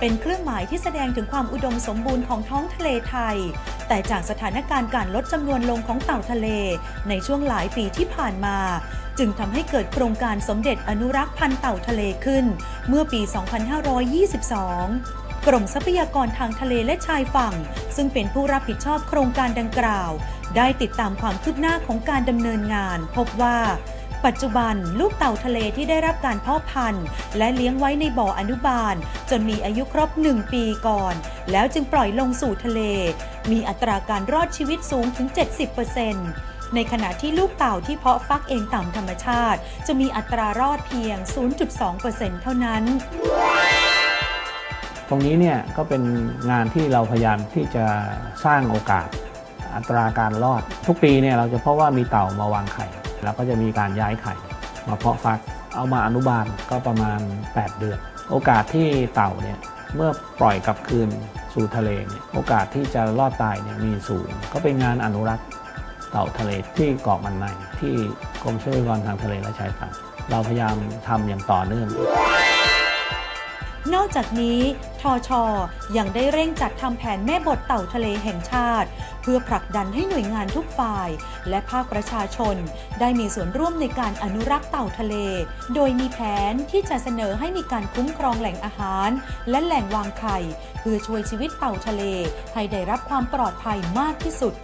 เป็นเครื่องหมายที่แสดงถึงความอุดมสมบูรณ์ของท้องทะเลไทย แต่จากสถานการณ์การลดจำนวนลงของเต่าทะเล ในช่วงหลายปีที่ผ่านมา จึงทำให้เกิดโครงการสมเด็จอนุรักษ์พันธุ์เต่าทะเลขึ้น เมื่อปี 2522กรมทรัพยากรทางทะเลและชายฝั่ง ซึ่งเป็นผู้รับผิดชอบโครงการดังกล่าว ได้ติดตามความคืบหน้าของการดำเนินงาน พบว่า ปัจจุบันลูกเต่าทะเลที่ได้รับการเพาะพันธุ์ และเลี้ยงไว้ในบ่ออนุบาล จนมีอายุครบ 1 ปีก่อน แล้วจึงปล่อยลงสู่ทะเล มีอัตราการรอดชีวิตสูงถึง 70%ในขณะที่ลูกเต่าที่เพาะฟักเองตามธรรมชาติ จะมีอัตรารอดเพียง 0.2%เท่านั้นตรงนี้เนี่ยก็เป็นงานที่เราพยายามที่จะสร้างโอกาสอัตราการรอด ทุกปีเนี่ยเราจะพบว่ามีเต่ามาวางไข่ แล้วก็จะมีการย้ายไข่มาเพาะฟัก เอามาอนุบาลก็ประมาณ 8 เดือน โอกาสที่เต่าเนี่ยเมื่อปล่อยกลับคืนสู่ทะเลเนี่ยโอกาสที่จะรอดตายเนี่ยมีสูง ก็เป็นงานอนุรักษ์เต่าทะเลที่เกาะมันในที่กรมทรัพยากรทางทะเลและชายฝั่งเราพยายามทำอย่างต่อเนื่อง นอกจากนี้ทอชอยังได้เร่งจัดทำแผนแม่บทเต่าทะเลแห่งชาติ เพื่อผลักดันให้หน่วยงานทุกฝ่าย และภาคประชาชน ได้มีส่วนร่วมในการอนุรักษ์เต่าทะเล โดยมีแผนที่จะเสนอให้มีการคุ้มครองแหล่งอาหาร และแหล่งวางไข่ เพื่อช่วยชีวิตเต่าทะเล ให้ได้รับความปลอดภัยมากที่สุด